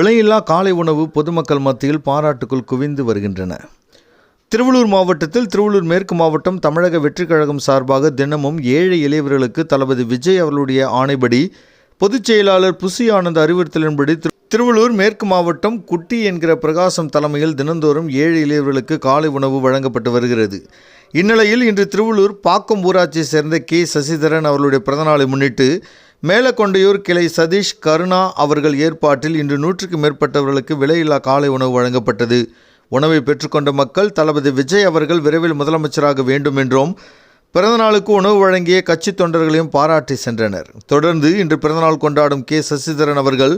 விலையில்லா காலை உணவு பொதுமக்கள் மத்தியில் பாராட்டுக்குள் குவிந்து வருகின்றன. திருவள்ளூர் மாவட்டத்தில் திருவள்ளூர் மேற்கு மாவட்டம் தமிழக வெற்றிக் கழகம் சார்பாக தினமும் ஏழை இளையவர்களுக்கு தளபதி விஜய் அவர்களுடைய ஆணைப்படி பொதுச் செயலாளர் புசி ஆனந்த் அறிவுறுத்தலின்படி திருவள்ளூர் மேற்கு மாவட்டம் குட்டி என்கிற பிரகாசம் தலைமையில் தினந்தோறும் ஏழை இளையவர்களுக்கு காலை உணவு வழங்கப்பட்டு வருகிறது. இந்நிலையில் இன்று திருவள்ளூர் பாக்கம் ஊராட்சியை சேர்ந்த கே சசிதரன் அவர்களுடைய பிறந்தநாளை முன்னிட்டு மேலக்கொண்டையூர் கிளை சதீஷ் கருணா அவர்கள் ஏற்பாட்டில் இன்று நூற்றுக்கு மேற்பட்டவர்களுக்கு விலையில்லா காலை உணவு வழங்கப்பட்டது. உணவை பெற்றுக்கொண்ட மக்கள் தளபதி விஜய் அவர்கள் விரைவில் முதலமைச்சராக வேண்டும் என்றும் பிறந்தநாளுக்கு உணவு வழங்கிய கட்சி தொண்டர்களையும் பாராட்டி சென்றனர். தொடர்ந்து இன்று பிறந்தநாள் கொண்டாடும் கே. சசிதரன் அவர்கள்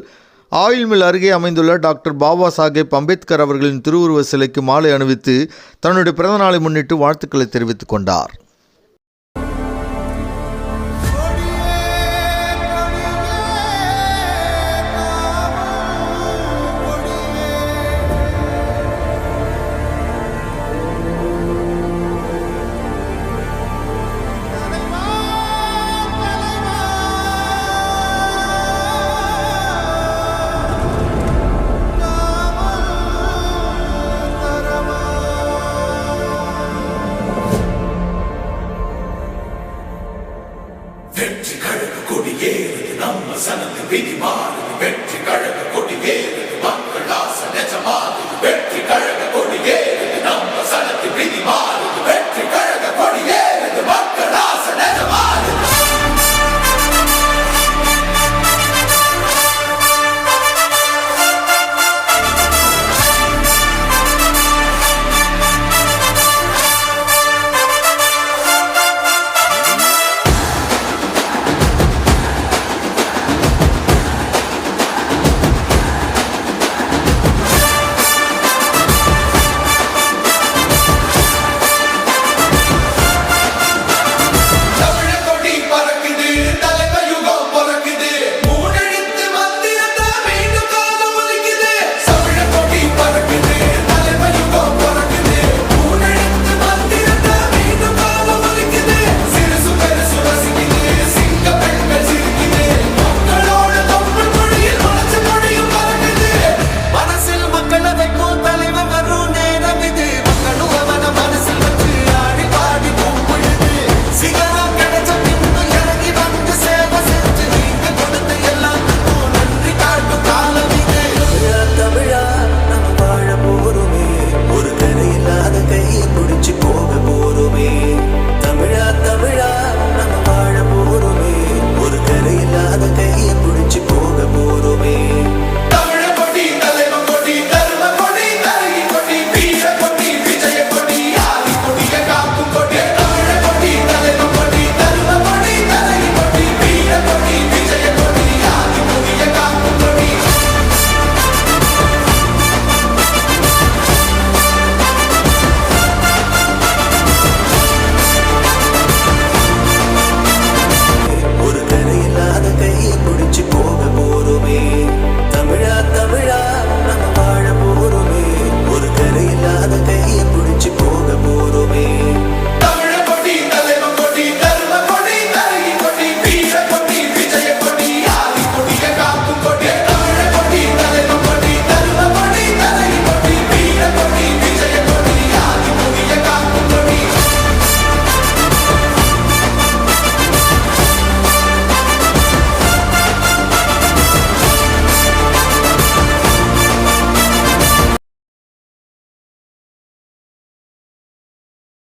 ஆயில் மில் அருகே அமைந்துள்ள டாக்டர் பாபா சாஹேப் அம்பேத்கர் அவர்களின் திருவுருவ சிலைக்கு மாலை அணிவித்து தன்னுடைய பிறந்தநாளை முன்னிட்டு வாழ்த்துக்களை தெரிவித்துக் கொண்டார்.